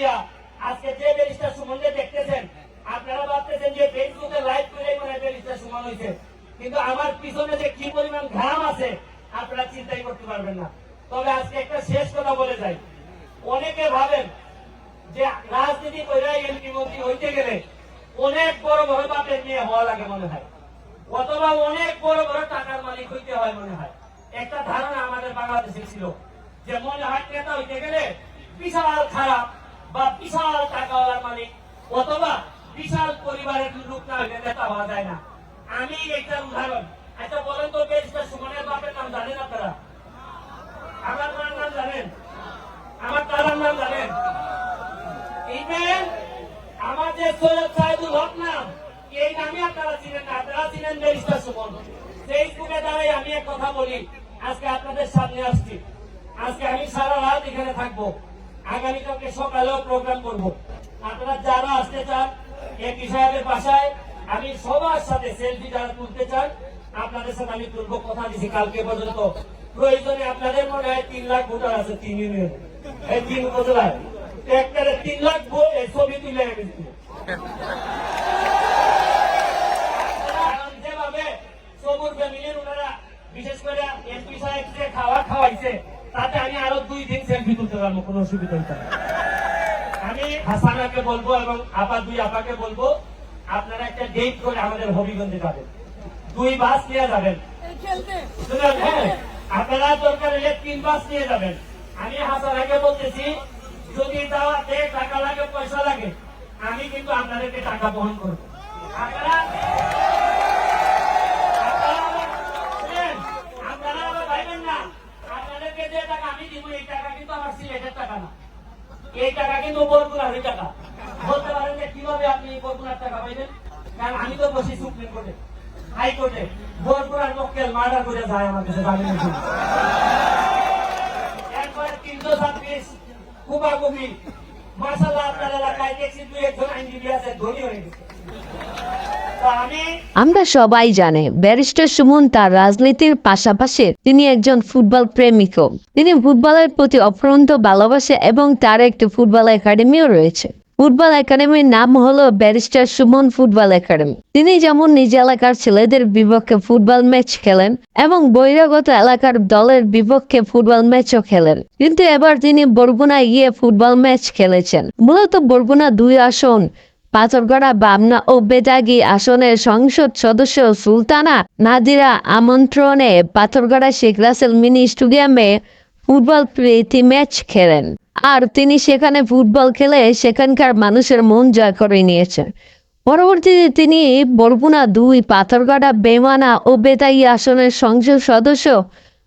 ঘুরাইয়া আজকে যে ব্যারিস্টার সুমনকে দেখতেছেন, আপনারা ভাবতেছেন যে ফেসবুকে লাইভ করে মানে ব্যারিস্টার সুমন হয়েছে কিন্তু আমার পিছনে যে কি পরিমাণ ঘাম আছে, আপনারা চিন্তাই করতে পারবেন না। তবে আজকে একটা শেষ কথা বলে যাই। অনেকে ভাবেন যে রাজনীতি করে এমপি, মন্ত্রী হইতে গেলে অনেক বড় বড় বাপের মেয়ে হওয়া লাগে মনে হয়। অথবা অনেক বড় বড় টাকার মালিক হইতে হয় মনে হয়। একটা ধারণা আমাদের বাংলাদেশে ছিল যে মনে হয় ক্রেতা হইতে গেলে বিশাল খারাপ বা বিশাল টাকাওয়ালার মালিক, অথবা বিশাল পরিবারের লোক না হইলে নেতা হওয়া যায় না। আমি একটা উদাহরণ আচ্ছা বলেন তো বেশটা সুমনের বাপের নাম জানেন আপনারা? আমার মার নাম জানেন? আমার দাদার নাম জানেন? ইভেন আমার যে সৈয়দ সাহেদুল হক নাম, এই নামে আপনারা চিনেন না, আপনারা চিনেন ব্যারিস্টার সুমন। ফেসবুকে দাঁড়াই আমি এক কথা বলি, আজকে আপনাদের সামনে আসছি। আজকে আমি সারা রাত এখানে থাকব। আগামীকালকে সকালেও প্রোগ্রাম করব। আপনারা যারা আসতে চান এমপি সাহেবের বাসায়, আমি সবার সাথে সেলফি যারা তুলতে চান, আপনাদের সাথে আমি তুলবো কথা দিছি কালকে পর্যন্ত। প্রয়োজনে আপনাদের মনে হয় তিন লাখ ভোটার আছে তিন ইউনিয়ন। এই তিন উপজেলায়। একটা তিন লাখ ছবি তুলে আমি সবুজ বিশেষ করে এমপি সাহেব খাওয়া খাওয়াইছে তাতে আমি আরও দুই দিন সেলফি তুলতে পারব কোনো অসুবিধা হইতে আমি হাসানাকে বলব এবং আপা দুই আপাকে বলব আপনারা একটা ডেট করে আমাদের হবিগঞ্জে যাবেন। দুই বাস নিয়ে যাবেন। হ্যাঁ, আপনারা দরকার হলে তিন বাস নিয়ে যাবেন। আমি হাসানাকে বলতেছি যদি দাওয়াতে টাকা লাগে পয়সা লাগে আমি কিন্তু আপনাদেরকে টাকা বহন করব। আপনারা আপনারা আমার- শুনেন, আপনারা আবার ভাইবেন না আপনাদেরকে যে টাকা আমি দিব, এই টাকা কিন্তু আমার সিলেটের টাকা না। এই টাকা কিন্তু বরগুনার টাকা। বলতে পারেন যে কীভাবে আপনি বরগুনার টাকা পাইবেন? কারণ আমি তো বসি সুপ্রিম কোর্টে। হাইকোর্টে বরগুনার মক্কেল মার্ডার করে যায় আমার কাছে জামিনের জন্য একবারে তিনশো ছাব্বিশ কুবাকুবি মাসাল্লাহ আপনার এলাকায় দেখছি দুই একজন আইনজীবী আছে, ধনী হয়ে গেছে। আমরা সবাই জানে, ব্যারিস্টার সুমন তার রাজনীতির পাশাপাশি তিনি একজন ফুটবল প্রেমিকও। তিনি ফুটবলের প্রতি অফুরন্ত ভালোবাসে এবং তার একটি ফুটবল একাডেমিও রয়েছে। ফুটবল একাডেমির নাম হলো ব্যারিস্টার সুমন ফুটবল একাডেমি। তিনি যেমন নিজ এলাকার ছেলেদের বিপক্ষে ফুটবল ম্যাচ খেলেন এবং বহিরাগত এলাকার দলের বিপক্ষে ফুটবল ম্যাচও খেলেন। কিন্তু এবার তিনি বরগুনায় গিয়ে ফুটবল ম্যাচ খেলেছেন। মূলত বরগুনা দুই আসন পাথরগড়া বামনা ও বেদাগি আসনের সংসদ সদস্য সুলতানা নাদিরা আমন্ত্রণে পাথরগড়া শেখ রাসেল মিনি স্টেডিয়ামে ফুটবল প্রীতি ম্যাচ খেলেন। আর তিনি সেখানে ফুটবল খেলে সেখানকার মানুষের মন জয় করে নিয়েছেন। পরবর্তীতে তিনি বরগুনা দুই, পাথরগড়া, বেমানা ও বেতাই আসনের সংসদ সদস্য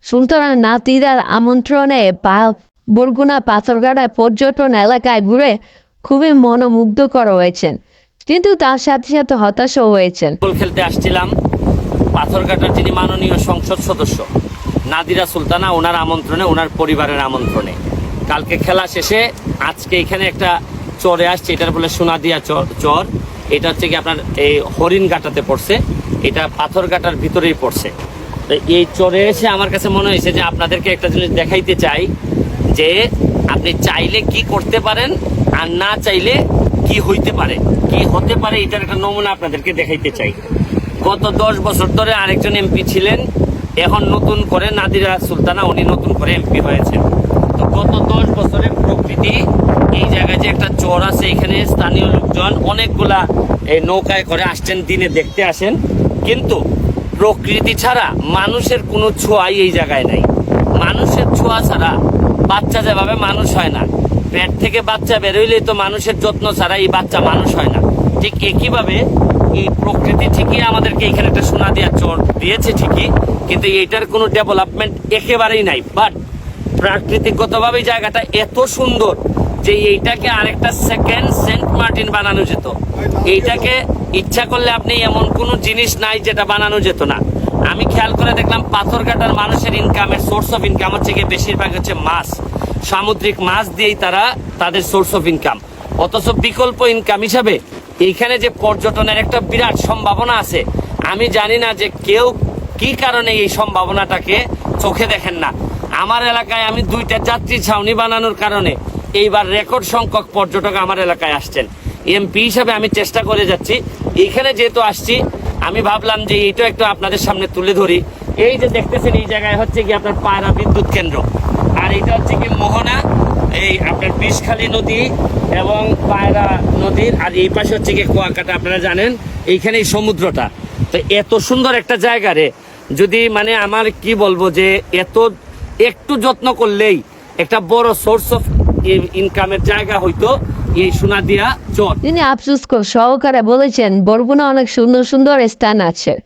সুলতানা নাতিরার আমন্ত্রণে বরগুনা পাথরগড়া পর্যটন এলাকায় ঘুরে খুবই মনোমুগ্ধকর হয়েছেন। কিন্তু তার সাথে সাথে হতাশও হয়েছেন। খেলতে আসছিলাম। পাথরঘাটার যিনি মাননীয় সংসদ সদস্য, নাদিরা সুলতানা, ওনার আমন্ত্রণে, ওনার পরিবারের আমন্ত্রণে। কালকে খেলা শেষে আজকে এখানে একটা চরে আসছে, এটার বলে সোনাদিয়া চর। এটা হচ্ছে কি আপনার এই হরিণ হরিণঘাটাতে পড়ছে। এটা পাথরঘাটার ভিতরেই পড়ছে। তো এই চরে এসে আমার কাছে মনে হয়েছে যে আপনাদেরকে একটা জিনিস দেখাইতে চাই যে আপনি চাইলে কি করতে পারেন আর না চাইলে কি হইতে পারে? কি হতে পারে এটার একটা নমুনা আপনাদেরকে দেখাইতে চাই। গত দশ বছর ধরে আরেকজন এমপি ছিলেন, এখন নতুন করে নাদিরা সুলতানা, উনি নতুন করে এমপি হয়েছেন। তো গত দশ বছরে প্রকৃতি এই জায়গায় যে একটা চর আছে, এখানে স্থানীয় লোকজন অনেকগুলা এই নৌকায় করে আসছেন, দিনে দেখতে আসেন। কিন্তু প্রকৃতি ছাড়া মানুষের কোনো ছোঁয়াই এই জায়গায় নাই। মানুষের ছোঁয়া ছাড়া বাচ্চা যেভাবে মানুষ হয় না পেট থেকে বাচ্চা বেরোইলেই তো মানুষের যত্ন ছাড়া এই বাচ্চা মানুষ হয় না। ঠিক একইভাবে এই প্রকৃতি ঠিকই আমাদেরকে এখানে একটা সোনা দেওয়ার চর দিয়েছে ঠিকই, কিন্তু এইটার কোনো ডেভেলপমেন্ট একেবারেই নাই। বাট প্রাকৃতিকগতভাবে জায়গাটা এত সুন্দর যে এইটাকে আরেকটা সেকেন্ড সেন্ট মার্টিন বানানো যেত। এইটাকে ইচ্ছা করলে আপনি এমন কোনো জিনিস নাই যেটা বানানো যেত না। আমি খেয়াল করে দেখলাম পাথর কাটার মানুষের ইনকামের সোর্স অফ ইনকাম হচ্ছে গিয়ে বেশিরভাগ হচ্ছে মাছ। সামুদ্রিক মাছ দিয়েই তারা তাদের সোর্স অফ ইনকাম অথচ বিকল্প ইনকাম হিসাবে এইখানে যে পর্যটনের একটা বিরাট সম্ভাবনা আছে, আমি জানি না যে কেউ কি কারণে এই সম্ভাবনাটাকে চোখে দেখেন না। আমার এলাকায় আমি দুইটা যাত্রী ছাউনি বানানোর কারণে এইবার রেকর্ড সংখ্যক পর্যটক আমার এলাকায় আসছেন। এমপি হিসাবে আমি চেষ্টা করে যাচ্ছি। এখানে যেহেতু আসছি আমি ভাবলাম যে এইটা একটু আপনাদের সামনে তুলে ধরি। এই যে দেখতেছেন, এই জায়গায় হচ্ছে কি আপনার পায়রা বিদ্যুৎ কেন্দ্র। আর এটা হচ্ছে কি মোহনা, এই আপনার বিষখালী নদী এবং পায়রা নদীর, আর এই পাশে হচ্ছে কি কুয়াকাটা, আপনারা জানেন এইখানে এই সমুদ্রটা। তো এত সুন্দর একটা জায়গা রে। যদি মানে আমার কি বলব যে এত একটু যত্ন করলেই একটা বড় সোর্স অফ ইনকামের জায়গা হইতো এই সোনাদিয়া চর। তিনি আফসোস কর- সহকারে বলেছেন, বরগুনা অনেক সুন্দর সুন্দর স্থান আছে,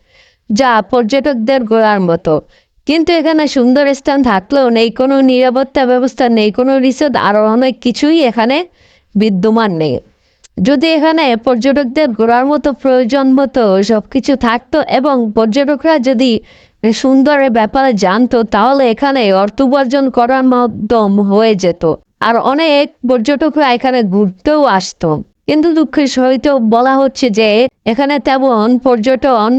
যা পর্যটকদের ঘোরার মতো। কিন্তু এখানে সুন্দর স্থান থাকলেও নেই, কোনো নিরাপত্তা ব্যবস্থা নেই, কোনো রিসোর্ট আরও অনেক কিছুই এখানে বিদ্যমান নেই। যদি এখানে পর্যটকদের ঘোরার মতো, প্রয়োজন মতো সব কিছু থাকতো এবং পর্যটকরা যদি সুন্দরের ব্যাপারে জানতো, তাহলে এখানে অর্থ উপার্জন করার মাধ্যম হয়ে যেত। আর অনেক পর্যটকরা এখানে ঘুরতেও আসতো। কিন্তু দুঃখের সহিত বলা হচ্ছে যে, এখানে তেমন পর্যটন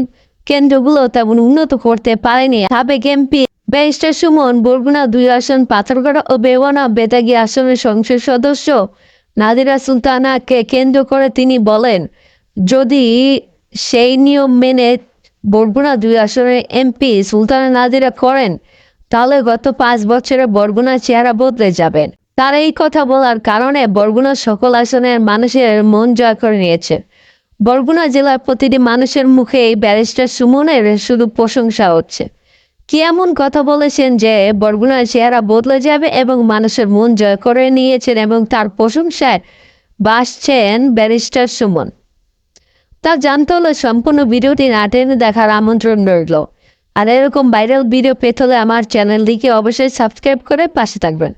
কেন্দ্রগুলো তেমন উন্নত করতে পারেনি। সাবেক এমপি ব্যারিস্টার সুমন বরগুনা দুই আসন পাথরগড়া ও বেওয়ানা বেতাগি আসনের সংসদ সদস্য নাদিরা সুলতানাকে কেন্দ্র করে তিনি বলেন, যদি সেই নিয়ম মেনে বরগুনা দুই আসনের এমপি সুলতানা নাদিরা করেন, তাহলে গত পাঁচ বছরে বরগুনার চেহারা বদলে যাবেন তার এই কথা বলার কারণে বরগুনার সকল আসনের মানুষের মন জয় করে নিয়েছে। বরগুনা জেলার প্রতিটি মানুষের মুখে এই ব্যারিস্টার সুমনের শুধু প্রশংসা হচ্ছে। কি এমন কথা বলেছেন যে বরগুনার চেহারা বদলে যাবে এবং মানুষের মন জয় করে নিয়েছেন এবং তার প্রশংসায় বাসছেন ব্যারিস্টার সুমন। তা জানতে হলে সম্পূর্ণ ভিডিওটি না টেনে দেখার আমন্ত্রণ রইল। আর এরকম ভাইরাল ভিডিও পেতে হলে আমার চ্যানেলটিকে অবশ্যই সাবস্ক্রাইব করে পাশে থাকবেন।